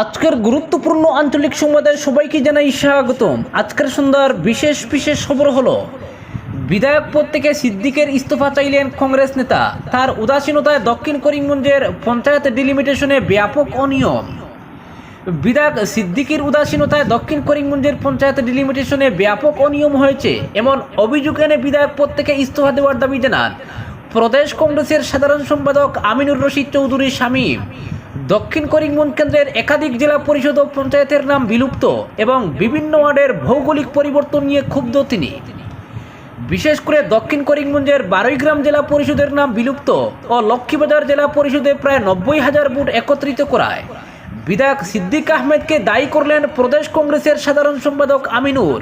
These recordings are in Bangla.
আজকের গুরুত্বপূর্ণ আঞ্চলিক সংবাদে সবাইকে জানাই স্বাগতম। আজকের সন্ধ্যার বিশেষ বিশেষ খবর হলো, বিধায়ক পদ থেকে সিদ্দিকের ইস্তফা চাইলেন কংগ্রেস নেতা। তার উদাসীনতায় দক্ষিণ করিমগঞ্জের পঞ্চায়েত ডিলিমিটেশনে ব্যাপক অনিয়ম। বিধায়ক সিদ্দিকির উদাসীনতায় দক্ষিণ করিমগঞ্জের পঞ্চায়েত ডিলিমিটেশনে ব্যাপক অনিয়ম হয়েছে, এমন অভিযোগ এনে বিধায়ক পদ থেকে ইস্তফা দেওয়ার দাবি জানান। প্রদেশ কংগ্রেসের সাধারণ সম্পাদক আমিনুর রশিদ চৌধুরী শামীম। দক্ষিণ করিমগঞ্জ কেন্দ্রের একাধিক জেলা পরিষদ ও পঞ্চায়েতের নাম বিলুপ্ত এবং বিভিন্ন ওয়ার্ডের ভৌগোলিক পরিবর্তন নিয়ে ক্ষুব্ধ তিনি। বিশেষ করে দক্ষিণ করিমগঞ্জের বারৈগ্রাম জেলা পরিষদের নাম বিলুপ্ত ও লক্ষ্মীবাজার জেলা পরিষদে প্রায় নব্বই হাজার ভোট একত্রিত করায়। বিধায়ক সিদ্দিক আহমেদকে দায়ী করলেন প্রদেশ কংগ্রেসের সাধারণ সম্পাদক আমিনুর।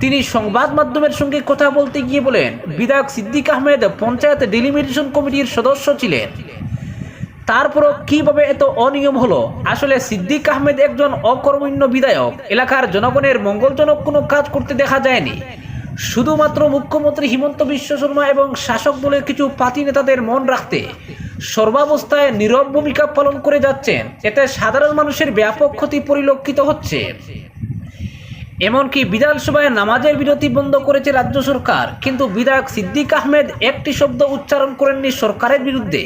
তিনি সংবাদ মাধ্যমের সঙ্গে কথা বলতে গিয়ে বলেন, বিধায়ক সিদ্দিক আহমেদ পঞ্চায়েত ডিলিমিটেশন কমিটির সদস্য ছিলেন। তারপরও কীভাবে এত অনিয়ম হলো? আসলে সিদ্দিক আহমেদ একজন অকর্মণ্য বিধায়ক। এলাকার জনগণের মঙ্গলজনক কোনো কাজ করতে দেখা যায়নি। শুধুমাত্র মুখ্যমন্ত্রী হিমন্ত বিশ্ব শর্মা এবং শাসক দলের কিছু পাতি নেতাদের মন রাখতে সর্বাবস্থায় নীরব ভূমিকা পালন করে যাচ্ছেন। এতে সাধারণ মানুষের ব্যাপক ক্ষতি পরিলক্ষিত হচ্ছে। এমনকি বিধানসভায় নামাজের বিরতি বন্ধ করেছে রাজ্য সরকার। কিন্তু বিধায়ক সিদ্দিক আহমেদ একটি শব্দ উচ্চারণ করেননি সরকারের বিরুদ্ধে।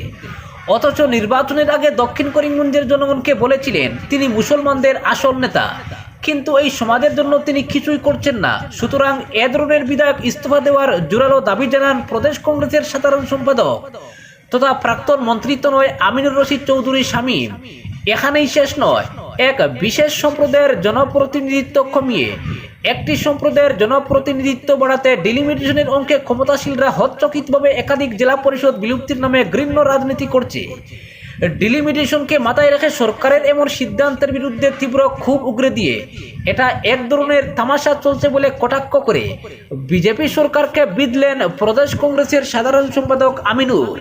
অথচ নির্বাচনের আগে দক্ষিণ করিমগঞ্জের জনগণকে বলেছিলেন, তিনি মুসলমানদের আসল নেতা। কিন্তু এই সমাজের জন্য তিনি কিছুই করছেন না। সুতরাং এ ধরনের বিধায়ক ইস্তফা দেওয়ার জোরালো দাবি জানান প্রদেশ কংগ্রেসের সাধারণ সম্পাদক। তথা প্রাক্তন মন্ত্রিত্ব নয়, আমিনুর রশিদ চৌধুরী স্বামী। এখানেই শেষ নয়। এক বিশেষ সম্প্রদায়ের জনপ্রতিনিধিত্ব কমিয়ে, একটি সম্প্রদায়ের জনপ্রতিনিধিত্ব বাড়াতে ডিলিমিটেশনের অঙ্কে ক্ষমতাশীলরা হচ্চকিতভাবে একাধিক জেলা পরিষদ বিলুপ্তির নামে ঘৃণ্য রাজনীতি করছে। ডিলিমিটেশনকে মাথায় রেখে সরকারের এমন সিদ্ধান্তের বিরুদ্ধে তীব্র ক্ষোভ উগরে দিয়ে, এটা এক ধরনের তামাশা চলছে বলে কটাক্ষ করে। বিজেপি সরকারকে বিধলেন প্রদেশ কংগ্রেসের সাধারণ সম্পাদক আমিনুর।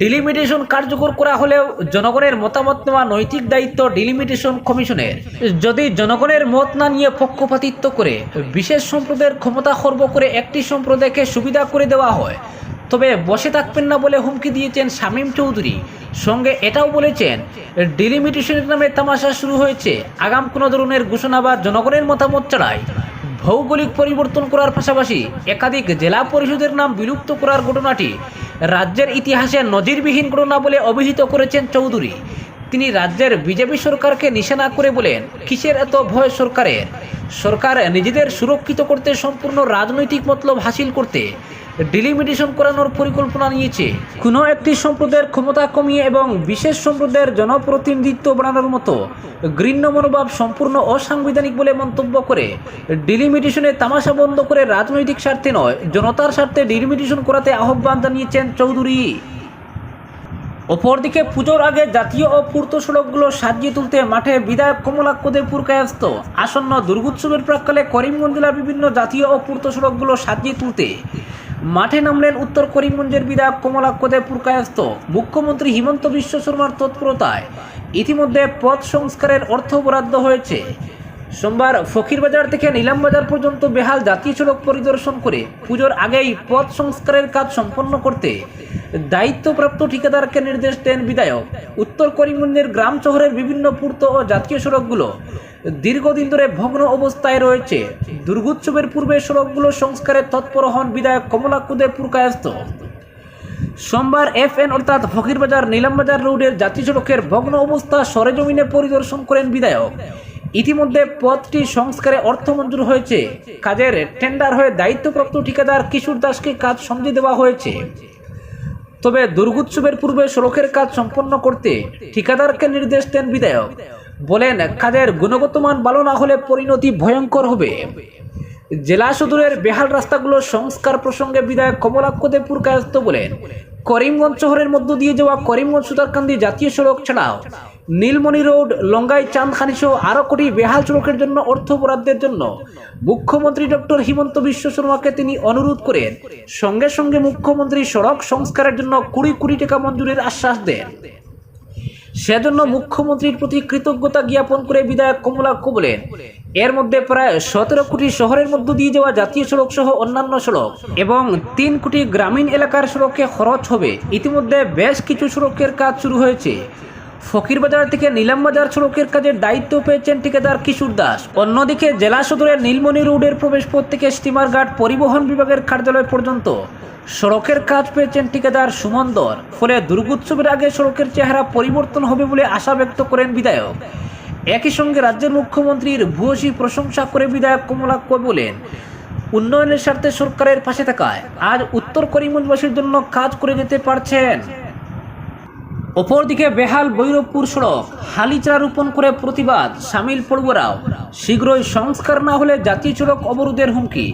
ডিলিমিটেশন কার্যকর করা হলেও জনগণের মতামত নেওয়া নৈতিক দায়িত্ব ডিলিমিটেশন কমিশনের যদি জনগণের মত না নিয়ে পক্ষপাতিত্ব করে, বিশেষ সম্প্রদায়ের ক্ষমতা খর্ব করে একটি সম্প্রদায়কে সুবিধা করে দেওয়া হয়, তবে বসে থাকবেন না বলে হুমকি দিয়েছেন শামীম চৌধুরী। সঙ্গে এটাও বলেছেন ডিলিমিটেশনের নামে তামাশা শুরু হয়েছে, আগাম কোনো ধরনের ঘোষণা বা জনগণের মতামত ছাড়াই। ভৌগোলিক পরিবর্তন করার পাশাপাশি একাধিক জেলা পরিষদের নাম বিলুপ্ত করার ঘটনাটি রাজ্যের ইতিহাসে নজিরবিহীন ঘটনা বলে অভিহিত করেছেন চৌধুরী। তিনি রাজ্যের বিজেপি সরকারকে নিশানা করে বলেন, কিসের এত ভয় সরকারের? সরকার নিজেদের সুরক্ষিত করতে সম্পূর্ণ রাজনৈতিক মতলব হাসিল করতে ডিলিমিটেশন করানোর পরিকল্পনা নিয়েছে। কোনো একটি সম্প্রদায়ের ক্ষমতা কমিয়ে এবং বিশেষ সম্প্রদায়ের জনপ্রতিনিধিত্ব বাড়ানোর মতো ঘৃণ্য মনোভাব সম্পূর্ণ অসাংবিধানিক বলে মন্তব্য করে। ডিলিমিটেশনে তামাশা বন্ধ করে রাজনৈতিক স্বার্থে নয়, জনতার স্বার্থে ডিলিমিটেশন করাতে আহ্বান জানিয়েছেন চৌধুরী। অপরদিকে পুজোর আগে জাতীয় ও পূর্ত সড়কগুলো সাজিয়ে তুলতে মাঠে বিধায়ক কমলাক্ষদে পুরকায়স্ত আসন্ন দুর্গোৎসবের প্রাককালে করিমগঞ্জ জেলার বিভিন্ন জাতীয় ও পূর্ত সড়কগুলো সাজিয়ে তুলতে মাঠে নামলেন উত্তর করিমগঞ্জের বিধায়ক কমলাক্ষদে পুরকায়স্ত মুখ্যমন্ত্রী হিমন্ত বিশ্ব শর্মার তৎপরতায় ইতিমধ্যে পথ সংস্কারের অর্থ বরাদ্দ হয়েছে। সোমবার ফকিরবাজার থেকে নিলামবাজার পর্যন্ত বেহাল জাতীয় সড়ক পরিদর্শন করে পুজোর আগেই পথ সংস্কারের কাজ সম্পন্ন করতে দায়িত্বপ্রাপ্ত ঠিকাদারকে নির্দেশ দেন বিধায়ক। উত্তর করিমগঞ্জের গ্রাম শহরের বিভিন্ন পূর্ত ও জাতীয় সড়কগুলো দীর্ঘদিন ধরে ভগ্ন অবস্থায় রয়েছে। দুর্গোৎসবের পূর্বে সড়কগুলো সংস্কারে তৎপর হন বিধায়ক কমলাকুদে পুরকায়স্ত সোমবার এফ এন অর্থাৎ ফকিরবাজার, নিলামবাজার রোডের জাতীয় সড়কের ভগ্ন অবস্থা সরেজমিনে পরিদর্শন করেন বিধায়ক। ইতিমধ্যে পথটি সংস্কারে অর্থ মঞ্জুর হয়েছে। কাজের টেন্ডার হয়ে দায়িত্বপ্রাপ্ত ঠিকাদার কিশোর দাসকে কাজ সমঝে দেওয়া হয়েছে। তবে দুর্গোৎসবের পূর্বে সড়কের কাজ সম্পন্ন করতে ঠিকাদারকে নির্দেশ দেন বিধায়ক। বলেন, কাজের গুণগত মান ভালো না হলে পরিণতি ভয়ঙ্কর হবে। জেলা সদরের বেহাল রাস্তাগুলো সংস্কার প্রসঙ্গে বিধায়ক কমলাক্ষ দেবপুর কায়স্ত বলেন, করিমগঞ্জ শহরের মধ্য দিয়ে যাওয়া করিমগঞ্জ সুতারকান্দি জাতীয় সড়ক ছাড়াও নীলমণি রোড, লঙ্গাই চাঁদখানি সহ আরও কোটি বেহাল সড়কের জন্য অর্থ বরাদ্দের জন্য। মুখ্যমন্ত্রী ডক্টর হিমন্ত বিশ্ব শর্মাকে তিনি অনুরোধ করেন। সঙ্গে সঙ্গে মুখ্যমন্ত্রী সড়ক সংস্কারের জন্য কুড়ি কোটি টাকা মঞ্জুরের আশ্বাস দেন। সেজন্য মুখ্যমন্ত্রীর প্রতি কৃতজ্ঞতা জ্ঞাপন করে বিধায়ক কমলাক্ষ বলেন এর মধ্যে প্রায় সতেরো কোটি শহরের মধ্য দিয়ে যাওয়া জাতীয় সড়ক সহ অন্যান্য সড়ক এবং তিন কোটি গ্রামীণ এলাকার সড়কে খরচ হবে। ইতিমধ্যে বেশ কিছু সড়কের কাজ শুরু হয়েছে। ফকিরবাজার থেকে নিলামবাজার সড়কের কাজের দায়িত্ব পেয়েছেন ঠিকাদার কিশোর দাস। অন্যদিকে জেলা সদরের নীলমণি রোডের প্রবেশপথ থেকে স্টিমার ঘাট পরিবহন বিভাগের কার্যালয় পর্যন্ত সড়কের কাজ পেয়েছেন ঠিকাদার সুমন দর ফলে দুর্গোৎসবের আগে সড়কের চেহারা পরিবর্তন হবে বলে আশা ব্যক্ত করেন বিধায়ক। একই সঙ্গে রাজ্যের মুখ্যমন্ত্রীর ভূয়সী প্রশংসা করে বিধায়ক কমলা কমলাক্ষ বলেন, উন্নয়নের স্বার্থে সরকারের পাশে থাকায় আজ উত্তর করিমগঞ্জবাসীর জন্য কাজ করে যেতে পারছেন। অপরদিকে বেহাল বৈরবপুর সড়ক হালিচা রোপণ করে প্রতিবাদ, সামিল পড়ুয়ারাও। শীঘ্রই সংস্কার না হলে জাতীয় সড়ক অবরোধের হুমকি।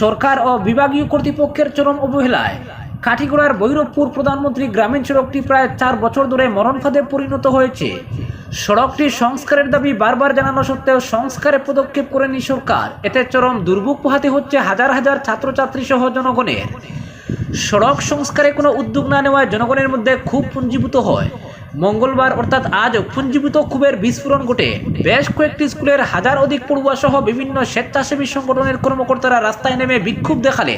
সরকার ও বিভাগীয় কর্তৃপক্ষের চরম অবহেলায় কাঠিগড়ার বৈরবপুর প্রধানমন্ত্রী গ্রামীণ সড়কটি প্রায় চার বছর ধরে মরণ ফাঁদে পরিণত হয়েছে। সড়কটি সংস্কারের দাবি বারবার জানানো সত্ত্বেও সংস্কারে পদক্ষেপ করেনি সরকার। এতে চরম দুর্ভোগ পোহাতে হচ্ছে হাজার হাজার ছাত্রছাত্রী সহ জনগণের। সড়ক সংস্কারে কোনো উদ্যোগ না নেওয়ায় জনগণের মধ্যে খুব পুঞ্জীভূত হয়। মঙ্গলবার অর্থাৎ আজ পুঞ্জীভূত ক্ষোভের বিস্ফোরণ ঘটে। বেশ কয়েকটি স্কুলের হাজার অধিক পড়ুয়া সহ বিভিন্ন স্বেচ্ছাসেবী সংগঠনের কর্মকর্তারা রাস্তায় নেমে বিক্ষোভ দেখালে।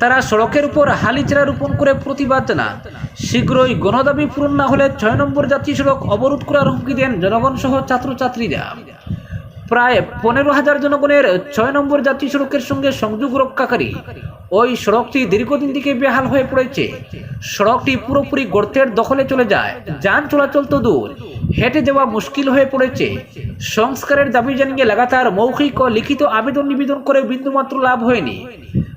তারা সড়কের উপর হালিচেরা রোপণ করে প্রতিবাদ জানান শীঘ্রই গণদাবি পূরণ না হলে ছয় নম্বর জাতীয় সড়ক অবরোধ করার হুমকি দেন জনগণ সহ ছাত্রছাত্রীরা। প্রায় পনেরো হাজার জনগণের ছয় নম্বর জাতীয় সড়কের সঙ্গে সংযোগ রক্ষাকারী ওই সড়কটি দীর্ঘদিন থেকে বেহাল হয়ে পড়েছে। সড়কটি পুরোপুরি গর্তের দখলে চলে যায়। যান চলাচল তো দূর। হেঁটে যাওয়া মুশকিল হয়ে পড়েছে। সংস্কারের দাবি জানিয়ে লাগাতার মৌখিক ও লিখিত আবেদন নিবেদন করে বিন্দুমাত্র লাভ হয়নি।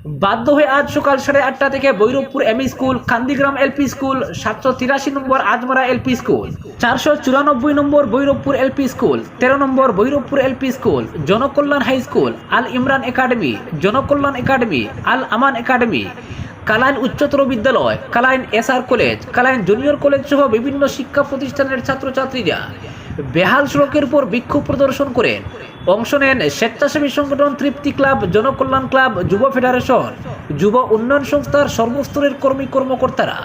বাধ্য হয়ে আজ সকাল সাড়ে আটটা থেকে Bhairabpur ME school, Kandigram LP school, সাতশো তিরাশি নম্বর আজমারা এলপি স্কুল, চারশো চুরানব্বই নম্বর বৈরবপুর এলপি স্কুল, তেরো নম্বর Bhairabpur LP school, Janakalyan high school, Al Imran academy, Janakalyan academy, Al Aman academy, Kalain উচ্চতর বিদ্যালয়, Kalain SR college, Kalain junior college সহ বিভিন্ন শিক্ষা প্রতিষ্ঠানের ছাত্রছাত্রীরা বেহাল সড়কের উপর বিক্ষোভ প্রদর্শন করেন অংশ নেন স্বেচ্ছাসেবী সংগঠন তৃপ্তি ক্লাব, জনকল্যাণ ক্লাব, যুব ফেডারেশন। যুব উন্নয়ন সংস্থার সর্বস্তরের কর্মী কর্মকর্তারা।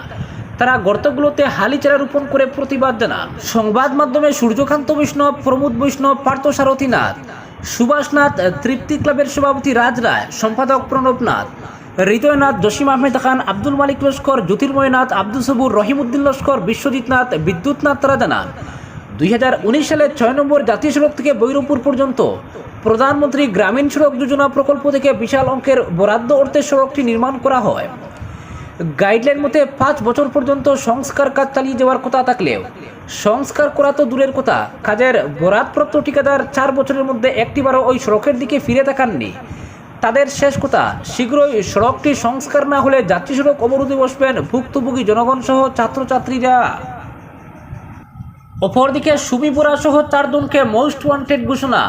তারা গর্তগুলোতে হালিচারা রোপণ করে প্রতিবাদ জানান। সংবাদ মাধ্যমে সূর্যকান্ত বৈষ্ণব, প্রমোদ বৈষ্ণব পার্থসারথী নাথ সুভাষনাথ তৃপ্তি ক্লাবের সভাপতি রাজ রায়, সম্পাদক প্রণব নাথ হৃদয়নাথ জসিম আহমেদ খান, আব্দুল মালিক লস্কর, জ্যোতির্ময় নাথ, আব্দুল সবুর, রহিমউদ্দিন লস্কর, বিশ্বজিৎ নাথ, বিদ্যুৎ নাথ তারা জানান। দুই সালের ছয় নম্বর জাতীয় সড়ক থেকে বৈরপুর পর্যন্ত প্রধানমন্ত্রী গ্রামীণ সড়ক যোজনা প্রকল্প থেকে বিশাল অঙ্কের বরাদ্দ অর্থে সড়কটি নির্মাণ করা হয়। গাইডলাইন মতে পাঁচ বছর পর্যন্ত সংস্কার কাজ চালিয়ে যাওয়ার কথা থাকলেও সংস্কার করা তো দূরের কথা। কাজের বরাদপ্রাপ্ত ঠিকাদার চার বছরের মধ্যে একটিবারও ওই সড়কের দিকে ফিরে তাকাননি। তাদের শেষ কথা, শীঘ্রই সড়কটি সংস্কার না হলে জাতীয় সড়ক অবরোধে বসবেন ভুক্তভোগী জনগণ সহ ছাত্রছাত্রীরা। অপরদিকে সুমিপুরা সহ চারজনকে মোস্ট ওয়ান্টেড ঘোষণা।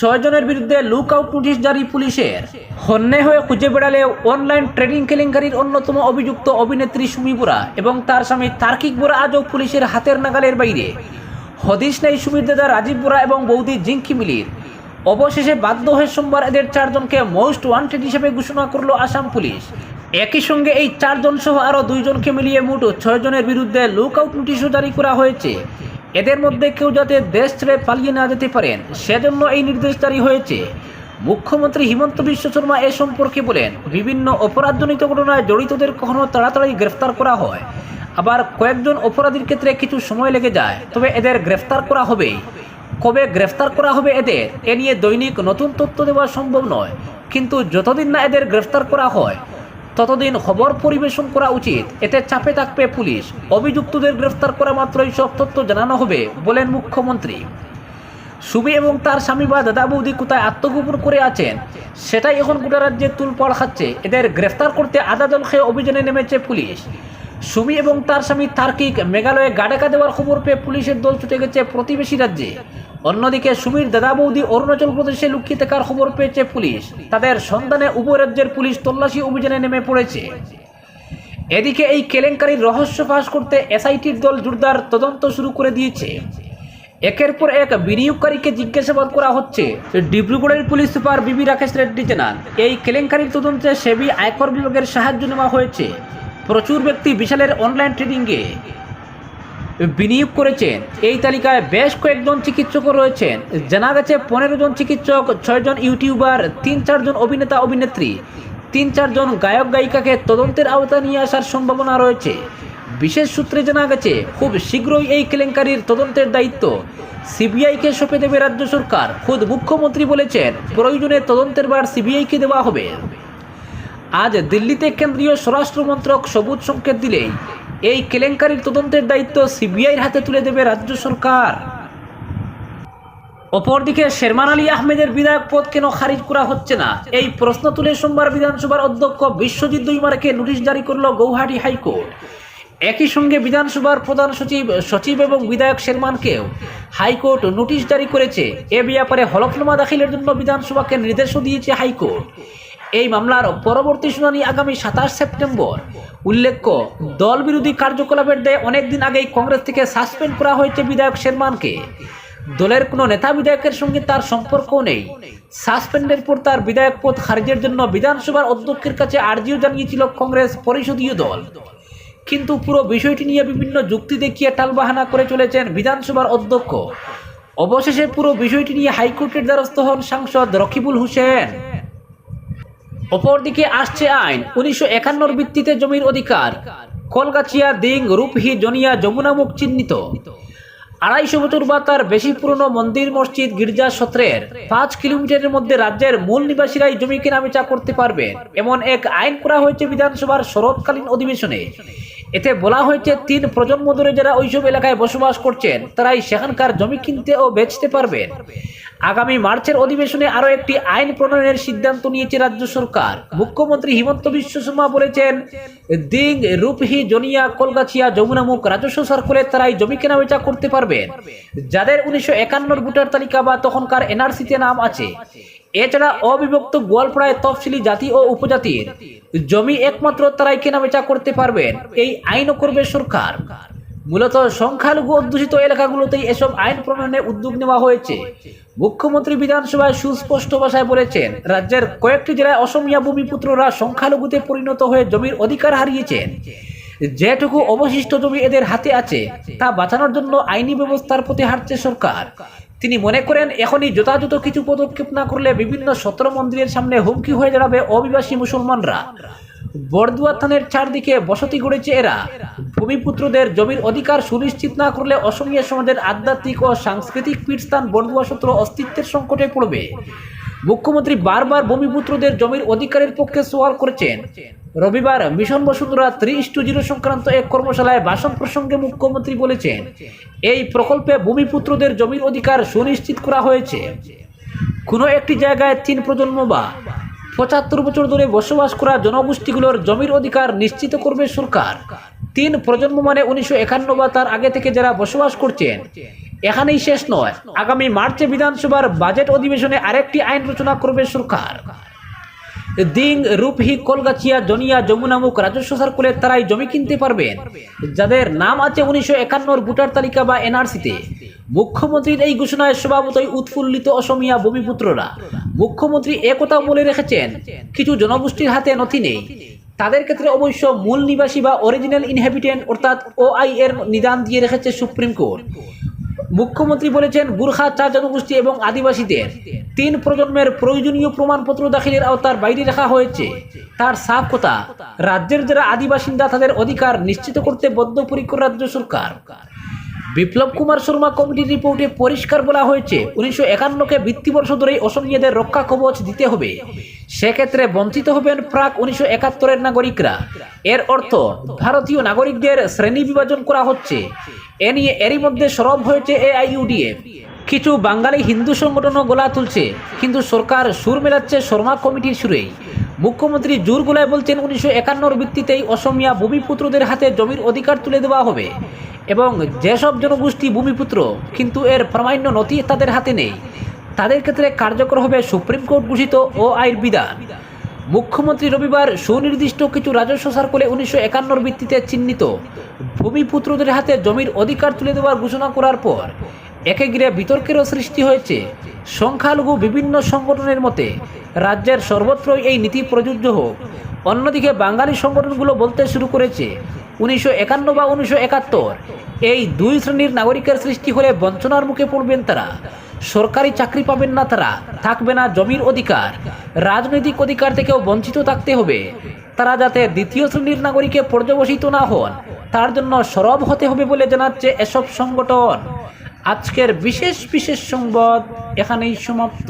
ছয় জনের বিরুদ্ধে লুক আউট নোটিশ জারি পুলিশের। হন্যে হয়ে খুঁজে বেড়ালে অনলাইন ট্রেডিং কেলেঙ্কারির অন্যতম অভিযুক্ত অভিনেত্রী সুমিপুরা এবং তার স্বামী তার্কিক বোরা আজও পুলিশের হাতের নাগালের বাইরে। হদিশ নেই সুমির দাদা, রাজীব বোরা এবং বৌদি জিঙ্কি মিলির। অবশেষে বাধ্য হয়ে সোমবার এদের চারজনকে মোস্ট ওয়ান্টেড হিসেবে ঘোষণা করল আসাম পুলিশ। একই সঙ্গে এই চারজন সহ আরও দুইজনকে মিলিয়ে মোট ছয় জনের বিরুদ্ধে লুক আউট নোটিশও জারি করা হয়েছে। এদের মধ্যে কেউ যাতে দেশ ছেড়ে পালিয়ে না যেতে পারেন, সেজন্য এই নির্দেশ জারি হয়েছে। মুখ্যমন্ত্রী হিমন্ত বিশ্ব শর্মা এ সম্পর্কে বলেন, বিভিন্ন অপরাধজনিত ঘটনায় জড়িতদের কখনো তাড়াতাড়ি গ্রেফতার করা হয়। আবার কয়েকজন অপরাধীর ক্ষেত্রে কিছু সময় লেগে যায়, তবে এদের গ্রেফতার করা হবে। কবে গ্রেফতার করা হবে এদের, এ নিয়ে দৈনিক নতুন তথ্য দেওয়া সম্ভব নয়, কিন্তু যতদিন না এদের গ্রেফতার করা হয় ততদিন খবর পরিবেশন করা উচিত। এতে চাপে থাকবে পুলিশ। অভিযুক্তদের গ্রেফতার করা মাত্রই সব তথ্য জানানো হবে, বলেন মুখ্যমন্ত্রী। সুবি এবং তার স্বামী বা দাদা বৌদি কোথায় আত্মগোপন করে আছেন, সেটাই এখন গোটা রাজ্যে তুলপাড় খাচ্ছে। এদের গ্রেফতার করতে আদা জল খেয়ে অভিযানে নেমেছে পুলিশ। সুমি এবং তার স্বামী তার্কিক মেঘালয়ে গাডাকা দেওয়ার খবর পেয়ে পুলিশের দল ছুটে গেছে প্রতিবেশী রাজ্যে। অন্যদিকে সুমির দাদা বৌদি অরুণাচল প্রদেশে লুকিয়ে থাকার খবর পেয়েছে পুলিশ। তাদের সন্ধানে উপরাজ্যের পুলিশ তল্লাশি অভিযানে নেমে পড়েছে। এদিকে এই কেলেঙ্কারির রহস্য ফাঁস করতে এসআইটির দল জোরদার তদন্ত শুরু করে দিয়েছে। একের পর এক বিনিয়োগকারীকে জিজ্ঞাসাবাদ করা হচ্ছে। ডিব্রুগড়ের পুলিশ সুপার বিবি রাকেশ রেড্ডি জানান, এই কেলেঙ্কারির তদন্তে সেবি আয়কর বিভাগের সাহায্য নেওয়া হয়েছে। প্রচুর ব্যক্তি বিশালের অনলাইন ট্রেডিংয়ে বিনিয়োগ করেছেন। এই তালিকায় বেশ কয়েকজন চিকিৎসকও রয়েছেন। জানা গেছে, পনেরো জন চিকিৎসক ছয়জন ইউটিউবার, তিন চারজন অভিনেতা, অভিনেত্রী। তিন চারজন গায়ক, গায়িকাকে তদন্তের আওতায় নিয়ে আসার সম্ভাবনা রয়েছে। বিশেষ সূত্রে জানা গেছে, খুব শীঘ্রই এই কেলেঙ্কারির তদন্তের দায়িত্ব সিবিআইকে সঁপে দেবে রাজ্য সরকার। খুদ মুখ্যমন্ত্রী বলেছেন, প্রয়োজনে তদন্তের বার সিবিআইকে দেওয়া হবে। আজ দিল্লিতে কেন্দ্রীয় স্বরাষ্ট্রমন্ত্রক সবুজ সংকেত দিলেই এই কেলেঙ্কারির তদন্তের দায়িত্ব সিবিআইয়ের হাতে তুলে দেবে রাজ্য সরকার। অপরদিকে শেরমান আলী আহমেদের বিধায়ক পদ কেন খারিজ করা হচ্ছে না? এই প্রশ্ন তুলে সোমবার বিধানসভার অধ্যক্ষ বিশ্বজিৎ দৈমারকে নোটিশ জারি করল গৌহাটি হাইকোর্ট। একই সঙ্গে বিধানসভার প্রধান সচিব সচিব এবং বিধায়ক শেরমানকেও হাইকোর্ট নোটিশ জারি করেছে। এ ব্যাপারে হলফনামা দাখিলের জন্য বিধানসভাকে নির্দেশও দিয়েছে হাইকোর্ট। এই মামলার পরবর্তী শুনানি আগামী সাতাশ সেপ্টেম্বর। উল্লেখ্য দল বিরোধী কার্যকলাপের দেয় অনেকদিন আগেই কংগ্রেস থেকে সাসপেন্ড করা হয়েছে বিধায়ক শেরমানকে। দলের কোনো নেতা বিধায়কের সঙ্গে তার সম্পর্কও নেই। সাসপেন্ডের পর তার বিধায়ক পদ খারিজের জন্য বিধানসভার অধ্যক্ষের কাছে আর্জিও জানিয়েছিল কংগ্রেস পরিষদীয় দল। কিন্তু পুরো বিষয়টি নিয়ে বিভিন্ন যুক্তি দেখিয়ে টালবাহানা করে চলেছেন বিধানসভার অধ্যক্ষ। অবশেষে পুরো বিষয়টি নিয়ে হাইকোর্টের দ্বারস্থ হন সাংসদ রকিবুল হোসেন। অপরদিকে আসছে আইন। উনিশশো একান্নর ভিত্তিতে জমির অধিকার। কলগাছিয়া, দিং, রূপহি, জনিয়া, যমুনামুখ চিহ্নিত। আড়াইশো বছর বা তার বেশি পুরনো মন্দির, মসজিদ, গির্জা সত্রের পাঁচ কিলোমিটারের মধ্যে রাজ্যের মূল নিবাসীরাই জমি কেনাবেচা করতে পারবেন এমন এক আইন করা হয়েছে বিধানসভার শরৎকালীন অধিবেশনে। এতে বলা হয়েছে, তিন প্রজন্ম ধরে যারা ওইসব এলাকায় বসবাস করছেন, তারাই সেখানকার জমি কিনতে ও বেচতে পারবেন। আগামী মার্চের অধিবেশনে আরও একটি আইন প্রণয়নের সিদ্ধান্ত নিয়েছে রাজ্য সরকার। মুখ্যমন্ত্রী হিমন্ত বিশ্ব শর্মা বলেছেন, দিং, রূপহি, জনিয়া, কলগাছিয়া, যমুনামুখ রাজস্ব সার্কুলে তারাই জমি কেনাবেচা করতে পারবেন। যাদের উনিশশো একান্নর ভোটার তালিকা বা তখনকার এনআরসিতে নাম আছে এছাড়া অবিভক্ত গোয়ালপাড়ায় তফসিলি জাতি ও উপজাতির জমি একমাত্র তারাই কেনাবেচা করতে পারবেন। এই আইনও করবে সরকার। মূলত সংখ্যালঘু অধ্যুষিত এলাকাগুলোতেই এসব আইন প্রণয়নের উদ্যোগ নেওয়া হয়েছে। মুখ্যমন্ত্রী বিধানসভায় সুস্পষ্ট ভাষায় বলেছেন, রাজ্যের কয়েকটি জেলায় অসমিয়া ভূমিপুত্ররা সংখ্যালঘুতে পরিণত হয়ে জমির অধিকার হারিয়েছেন। যেটুকু অবশিষ্ট জমি এদের হাতে আছে, তা বাঁচানোর জন্য আইনি ব্যবস্থার প্রতি হাঁটছে সরকার। তিনি মনে করেন, এখনই যথাযথ কিছু পদক্ষেপ না করলে বিভিন্ন সত্র মন্দিরের সামনে হুমকি হয়ে দাঁড়াবে অভিবাসী মুসলমানরা। বরদুয়া থানের চারদিকে বসতি গড়েছে এরা। ভূমিপুত্রদের জমির অধিকার সুনিশ্চিত না করলে অসমীয়া সমাজের আধ্যাত্মিক ও সাংস্কৃতিক পীঠস্থান বরদুয়া সূত্র অস্তিত্বের সংকটে পড়বে। মুখ্যমন্ত্রী বারবার ভূমিপুত্রদের জমির অধিকারের পক্ষে সওয়াল করেছেন। রবিবার মিশন বসুন্ধরা ত্রিশ টু জিরো সংক্রান্ত এক কর্মশালায় ভাষণ প্রসঙ্গে মুখ্যমন্ত্রী বলেছেন, এই প্রকল্পে ভূমিপুত্রদের জমির অধিকার সুনিশ্চিত করা হয়েছে। কোনো একটি জায়গায় তিন প্রজন্ম বা পঁচাত্তর বছর ধরে বসবাস করা জনগোষ্ঠীগুলোর জমির অধিকার নিশ্চিত করবে সরকার। তিন প্রজন্ম মানে উনিশশো একান্ন বা তার আগে থেকে যারা বসবাস করছেন এখানেই শেষ নয়। আগামী মার্চে বিধানসভার বাজেট অধিবেশনে আরেকটি আইন রচনা করবে সরকার। দিং, রূপহি, কলগাছিয়া, জনিয়া যমুনামুখ রাজস্ব সার্কুলের তারাই জমি কিনতে পারবেন। যাদের নাম আছে উনিশশো একান্নর ভোটার তালিকা বা এনআরসিতে। মুখ্যমন্ত্রীর এই ঘোষণায় স্বভাবতই উৎফুল্লিত অসমিয়া ভূমিপুত্ররা। মুখ্যমন্ত্রী একথা বলে রেখেছেন, কিছু জনগোষ্ঠীর হাতে নথি নেই। তাদের ক্ষেত্রে অবশ্য মূল নিবাসী বা অরিজিনাল ইনহ্যাবিটেন্ট অর্থাৎ ওআই এর নিদান দিয়ে রেখেছে সুপ্রিম কোর্ট। মুখ্যমন্ত্রী বলেছেন, গুর্খা চা জনগোষ্ঠী এবং আদিবাসীদের তিন প্রজন্মের প্রয়োজনীয় প্রমাণপত্র দাখিলের আওতার বাইরে রাখা হয়েছে। তার সাফ কথা, রাজ্যের যারা আদিবাসিন্দা তাদের অধিকার নিশ্চিত করতে বদ্ধপরিকর রাজ্য সরকার। বিপ্লব কুমার শর্মা কমিটির রিপোর্টে পরিষ্কার বলা হয়েছে, উনিশশো একান্নকে বৃত্তিবর্ষ ধরেই অসমিয়াদের রক্ষা কবচ দিতে হবে। সেক্ষেত্রে বঞ্চিত হবেন প্রাক উনিশশো একাত্তরের নাগরিকরা। এর অর্থ, ভারতীয় নাগরিকদের শ্রেণি বিভাজন করা হচ্ছে। এ নিয়ে এরই মধ্যে সরব হয়েছে এআইইউডিএফ। কিছু বাঙালি হিন্দু সংগঠনও গলা তুলছে, কিন্তু সরকার সুর মেলাচ্ছে শর্মা কমিটির সুরেই। মুখ্যমন্ত্রী জোর গলায় বলছেন, উনিশশো একান্নর ভিত্তিতেই অসমিয়া ভূমিপুত্রদের হাতে জমির অধিকার তুলে দেওয়া হবে। এবং যেসব জনগোষ্ঠী ভূমিপুত্র, কিন্তু এর প্রামাণ্য নথি তাদের হাতে নেই। তাদের ক্ষেত্রে কার্যকর হবে সুপ্রিম কোর্ট ঘোষিত ও আইন বিধান। মুখ্যমন্ত্রী রবিবার সুনির্দিষ্ট কিছু রাজস্ব সার্কুলে উনিশশো একান্নর ভিত্তিতে চিহ্নিত ভূমিপুত্রদের হাতে জমির অধিকার তুলে দেওয়ার ঘোষণা করার পর একে ঘিরে বিতর্কেরও সৃষ্টি হয়েছে। সংখ্যালঘু বিভিন্ন সংগঠনের মতে, রাজ্যের সর্বত্রই এই নীতি প্রযোজ্য হোক। অন্যদিকে বাঙালি সংগঠনগুলো বলতে শুরু করেছে উনিশশো একান্ন বা উনিশশো একাত্তর। এই দুই শ্রেণির নাগরিকের সৃষ্টি হলে বঞ্চনার মুখে পড়বেন তারা। সরকারি চাকরি পাবেন না তারা। থাকবে না জমির অধিকার। রাজনৈতিক অধিকার থেকেও বঞ্চিত থাকতে হবে। তারা যাতে দ্বিতীয় শ্রেণির নাগরিকে পর্যবসিত না হন, তার জন্য সরব হতে হবে বলে জানাচ্ছে এসব সংগঠন। আজকের বিশেষ বিশেষ সংবাদ এখানেই সমাপ্ত।